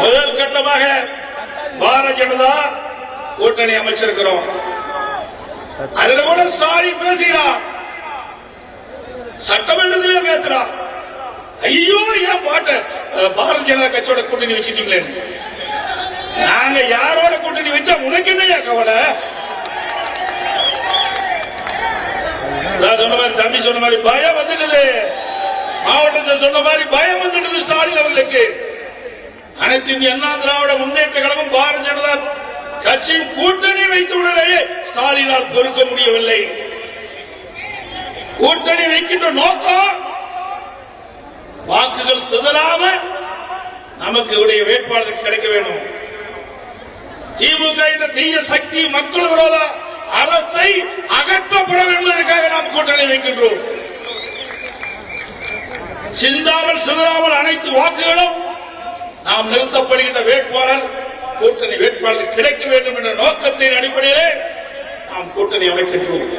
முதல் கட்டமாக பாரதிய ஜனதா கூட்டணி அமைச்சிருக்கிறோம். அதுல கூட ஸ்டாலின் பேசுகிறார். சட்டமன்றத்திலே பேசுறார் ஐயோ ஏன் பாட்ட? பாரதிய ஜனதா கட்சியோட கூட்டணி வச்சுட்டீங்களே. நாங்க யாரோட கூட்டணி வச்சா உனக்கு என்னையா கவலை? நான் சொன்ன மாதிரி தம்பி சொன்ன மாதிரி பயம் வந்துட்டது. மாவட்டத்தில் சொன்ன மாதிரி பயம் வந்துட்டது ஸ்டாலின் அவர்களுக்கு. அனைத்து இந்திய அண்ணா திராவிட முன்னேற்ற கழகம் பாரதிய ஜனதா கட்சியின் கூட்டணி வைத்துள்ளதையே ஸ்டாலினால் பொறுக்க முடியவில்லை. கூட்டணி வைக்கின்ற நோக்கம் வாக்குகள் சிதறாம நமக்கு உடைய வேட்பாளர் கிடைக்க வேணும். திமுக என்ற தீய சக்தி மக்கள் விரோத அரசை அகற்றப்பட வேண்டும் என்பதற்காக நாம் கூட்டணி வைக்கின்றோம். சிந்தாமல் சிதறாமல் அனைத்து வாக்குகளும் நாம் நிறுத்தப்படுகின்ற வேட்பாளர் கூட்டணி வேட்பாளர் கிடைக்க வேண்டும் என்ற நோக்கத்தின் அடிப்படையிலே நாம் கூட்டணி அமைக்கின்றோம்.